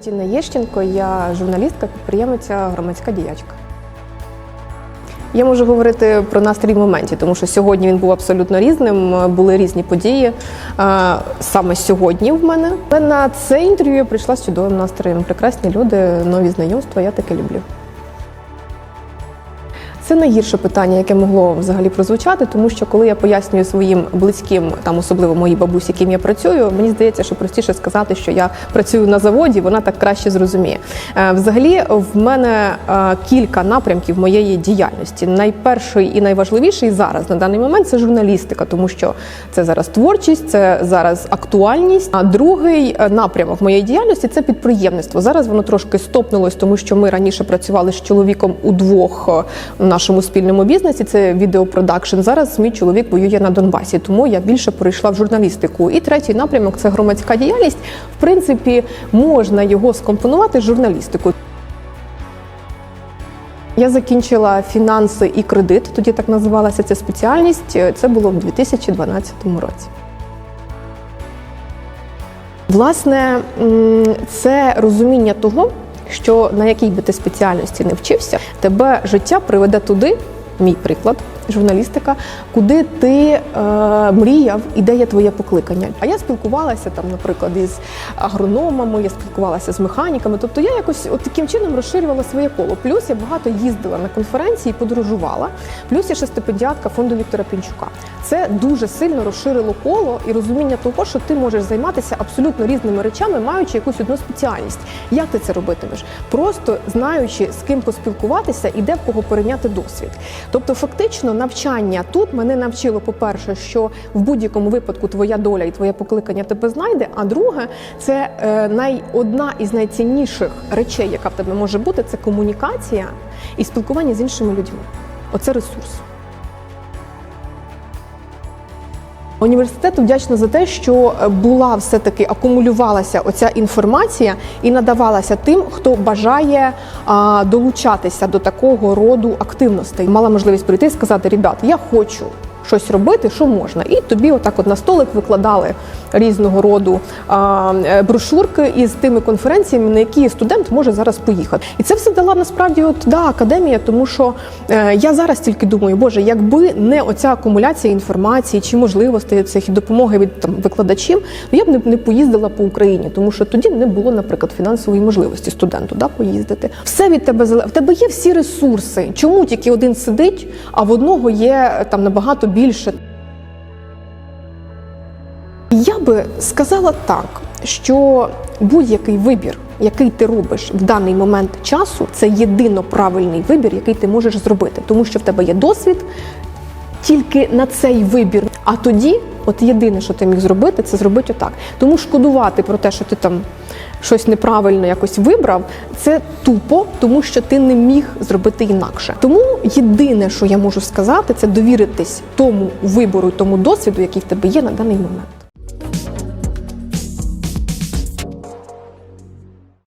Тіна Єщенко, я журналістка, підприємиця, громадська діячка. Я можу говорити про настрій в моменті, тому що сьогодні він був абсолютно різним. Були різні події е, саме сьогодні в мене. Але на це інтерв'ю я прийшла з чудовим настроєм. Прекрасні люди, нові знайомства. Я таке люблю. Це найгірше питання, яке могло взагалі прозвучати, тому що коли я пояснюю своїм близьким, там особливо моїй бабусі, яким я працюю, мені здається, що простіше сказати, що я працюю на заводі, вона так краще зрозуміє. Е, Взагалі, в мене е, кілька напрямків моєї діяльності. Найперший і найважливіший зараз на даний момент це журналістика, тому що це зараз творчість, це зараз актуальність. А другий е, напрямок моєї діяльності це підприємництво. Зараз воно трошки стопнулось, тому що ми раніше працювали з чоловіком удвох е, в нашому спільному бізнесі. Це відеопродакшн. Зараз мій чоловік воює на Донбасі, тому я більше перейшла в журналістику. І третій напрямок це громадська діяльність. В принципі, можна його скомпонувати з журналістикою. Я закінчила фінанси і кредит, тоді так називалася ця спеціальність. Це було в 2012 році. Власне, це розуміння того, що на якій би ти спеціальності не вчився, тебе життя приведе туди, мій приклад, журналістика, куди ти е, мріяв і де є твоє покликання. А я спілкувалася там, наприклад, із агрономами, я спілкувалася з механіками. Тобто я якось от таким чином розширювала своє коло. Плюс я багато їздила на конференції, подорожувала. Плюс я ще стипендіатка фонду Віктора Пінчука. Це дуже сильно розширило коло і розуміння того, що ти можеш займатися абсолютно різними речами, маючи якусь одну спеціальність. Як ти це робитимеш? Просто знаючи, з ким поспілкуватися і де в кого перейняти досвід. Тобто, фактично, навчання тут мене навчило, по-перше, що в будь-якому випадку твоя доля і твоє покликання тебе знайде. А друге, це е, най, одна із найцінніших речей, яка в тебе може бути, це комунікація і спілкування з іншими людьми. Оце ресурс. Університету вдячна за те, що е, була все-таки акумулювалася оця інформація і надавалася тим, хто бажає долучатися до такого роду активностей. Мала можливість прийти і сказати: Ребят, я хочу. Щось робити, що можна, і тобі отак от на столик викладали різного роду е, брошурки із тими конференціями, на які студент може зараз поїхати. І це все дала насправді от да академія, тому що е, я зараз тільки думаю, боже, якби не оця акумуляція інформації чи можливостей цих допомоги від там викладачів, ну я б не, не поїздила по Україні, тому що тоді не було, наприклад, фінансової можливості студенту да, поїздити. Все від тебе залежить. В тебе є всі ресурси. Чому тільки один сидить, а в одного є там набагато більше. Я би сказала так, що будь-який вибір, який ти робиш в даний момент часу, це єдино правильний вибір, який ти можеш зробити, тому що в тебе є досвід тільки на цей вибір. А тоді, от єдине, що ти міг зробити, це зробити отак. Тому шкодувати про те, що ти там щось неправильно якось вибрав, це тупо, тому що ти не міг зробити інакше. Тому єдине, що я можу сказати, це довіритись тому вибору, тому досвіду, який в тебе є на даний момент.